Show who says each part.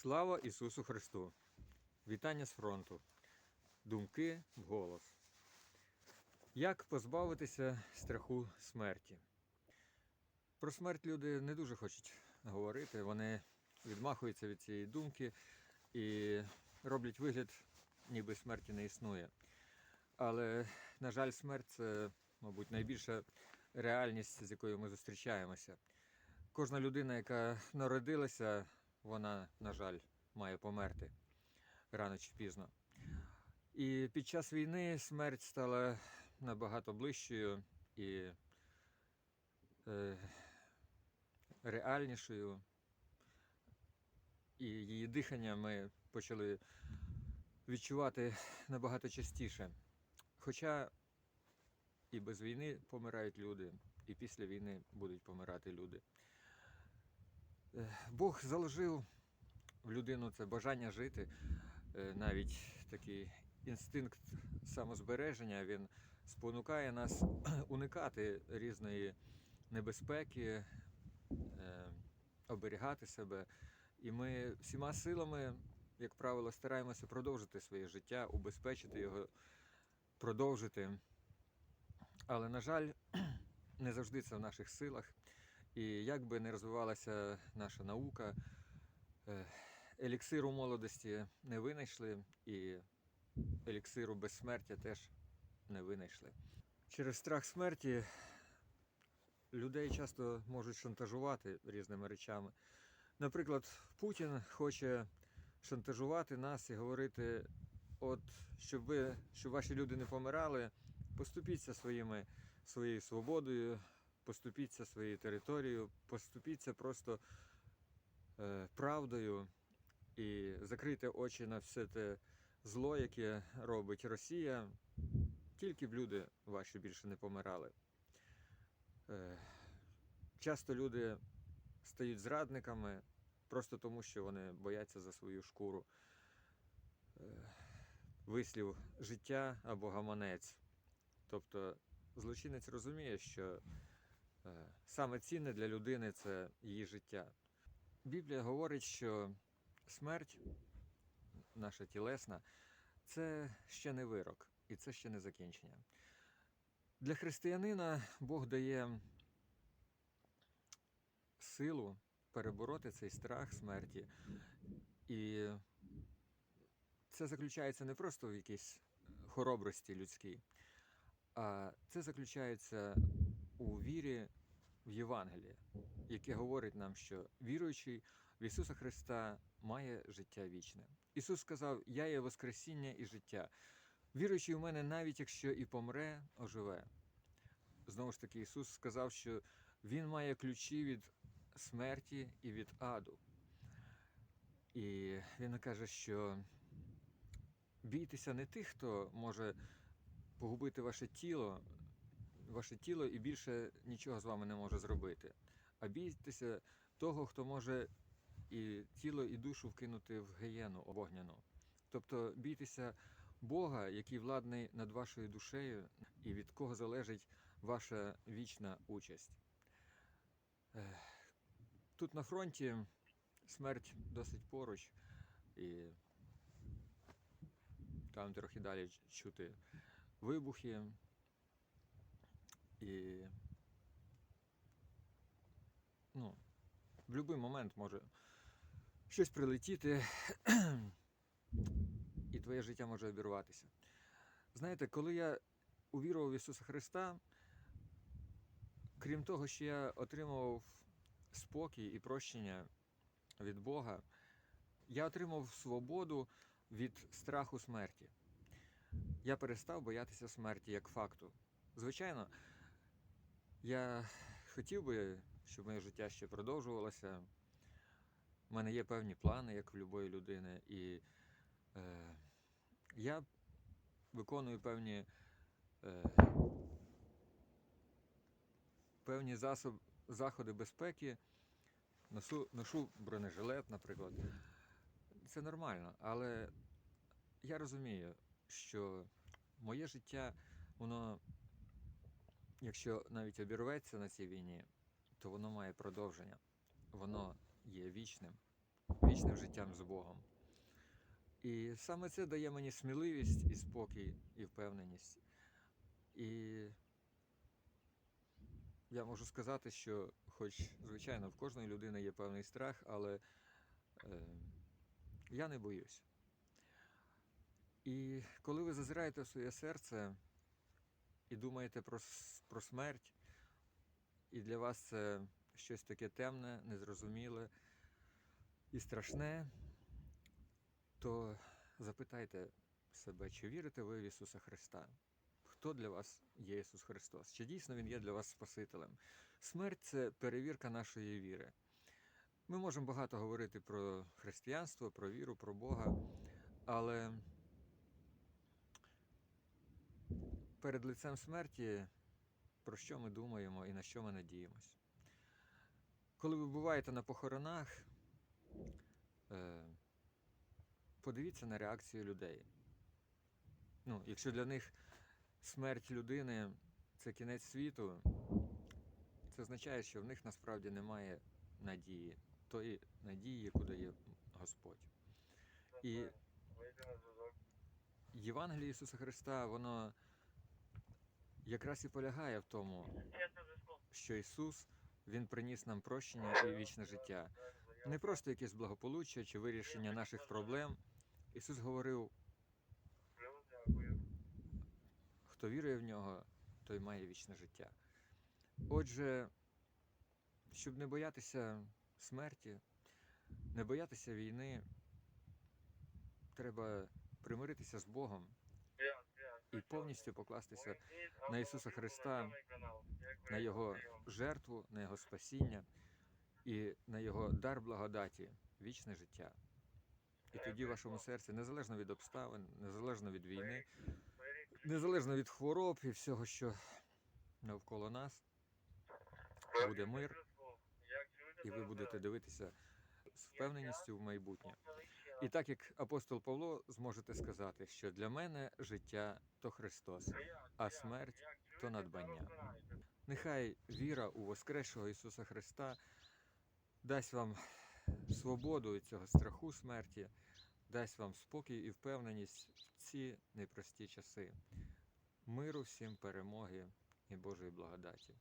Speaker 1: Слава Ісусу Христу! Вітання з фронту. Думки в голос. Як позбавитися страху смерті? Про смерть люди не дуже хочуть говорити. Вони відмахуються від цієї думки і роблять вигляд, ніби смерті не існує. Але, на жаль, смерть це, мабуть, найбільша реальність, з якою ми зустрічаємося. Кожна людина, яка народилася, вона, на жаль, має померти рано чи пізно. І під час війни смерть стала набагато ближчою і е, реальнішою. І її дихання ми почали відчувати набагато частіше. Хоча і без війни помирають люди, і після війни будуть помирати люди. Е, Бог заложив в людину це бажання жити, е, навіть такий інстинкт самозбереження, він спонукає нас уникати різної небезпеки, е, оберігати себе. І ми всіма силами, як правило, стараємося продовжити своє життя, убезпечити його, продовжити. Але, на жаль, не завжди це в наших силах. І як би не розвивалася наша наука, е, еліксиру молодості не винайшли, і еліксиру безсмертя теж не винайшли. Через страх смерті людей часто можуть шантажувати різними речами. Наприклад, Путін хоче шантажувати нас і говорити, от щоб ви, щоб ваші люди не помирали, поступіться своїми, своєю свободою, поступіться своєю територією, поступіться просто е, правдою і закрийте очі на все те зло, яке робить Росія, тільки б люди ваші більше не помирали. Е, часто люди стають зрадниками просто тому, що вони бояться за свою шкуру. Е, вислів життя або гаманець. Тобто злочинець розуміє, що саме цінне для людини це її життя. Біблія говорить, що смерть, наша тілесна, це ще не вирок і це ще не закінчення. Для християнина Бог дає силу перебороти цей страх смерті. І це заключається не просто в якійсь хоробрості людській, а це заключається у вірі в Євангеліє, яке говорить нам, що віруючий в Ісуса Христа має життя вічне. Ісус сказав: Я є Воскресіння і життя. Віруючий в мене, навіть якщо і помре, оживе. Знову ж таки, Ісус сказав, що Він має ключі від смерті і від аду. І Він каже, що бійтеся не тих, хто може погубити ваше тіло, ваше тіло і більше нічого з вами не може зробити. А бійтеся того, хто може і тіло, і душу вкинути в гієну вогняну. Тобто бійтеся Бога, який владний над вашою душею, і від кого залежить ваша вічна участь. Тут на фронті смерть досить поруч, і там трохи далі чути вибухи. І ну, в будь-який момент може щось прилетіти, і твоє життя може обірватися. Знаєте, коли я увірував в Ісуса Христа, крім того, що я отримував спокій і прощення від Бога, я отримав свободу від страху смерті. Я перестав боятися смерті як факту. Звичайно, я хотів би, щоб моє життя ще продовжувалося. У мене є певні плани, як в будь-якої людини, і е, я виконую певні, е, певні засоб, заходи безпеки, ношу, ношу бронежилет, наприклад. Це нормально, але я розумію, що моє життя, воно, якщо навіть обірветься на цій війні, то воно має продовження. Воно є вічним. вічним життям з Богом. І саме це дає мені сміливість і спокій, і впевненість. І я можу сказати, що, хоч, звичайно, в кожної людини є певний страх, але е, я не боюсь. І коли ви зазираєте в своє серце і думаєте про, про смерть, і для вас це щось таке темне, незрозуміле і страшне, то запитайте себе, чи вірите ви в Ісуса Христа? Хто для вас є Ісус Христос? Чи дійсно Він є для вас Спасителем? Смерть це перевірка нашої віри. Ми можемо багато говорити про християнство, про віру, про Бога, але перед лицем смерті про що ми думаємо і на що ми надіємось? Коли ви буваєте на похоронах, е, подивіться на реакцію людей. Ну, якщо для них смерть людини це кінець світу, це означає, що в них насправді немає надії, тої надії, яку дає Господь. І. Євангеліє Ісуса Христа, воно якраз і полягає в тому, що Ісус Він приніс нам прощення і вічне життя. Не просто якесь благополуччя чи вирішення наших проблем. Ісус говорив, хто вірує в нього, той має вічне життя. Отже, щоб не боятися смерті, не боятися війни, треба примиритися з Богом. І повністю покластися на Ісуса Христа, на Його жертву, на Його спасіння і на Його дар благодаті, вічне життя. І тоді в вашому серці, незалежно від обставин, незалежно від війни, незалежно від хвороб і всього, що навколо нас, буде мир, і ви будете дивитися з впевненістю в майбутнє. І так як апостол Павло зможете сказати, що для мене життя то Христос, а смерть то надбання. Нехай віра у Воскресшого Ісуса Христа дасть вам свободу від цього страху смерті, дасть вам спокій і впевненість в ці непрості часи. Миру всім перемоги і Божої благодаті.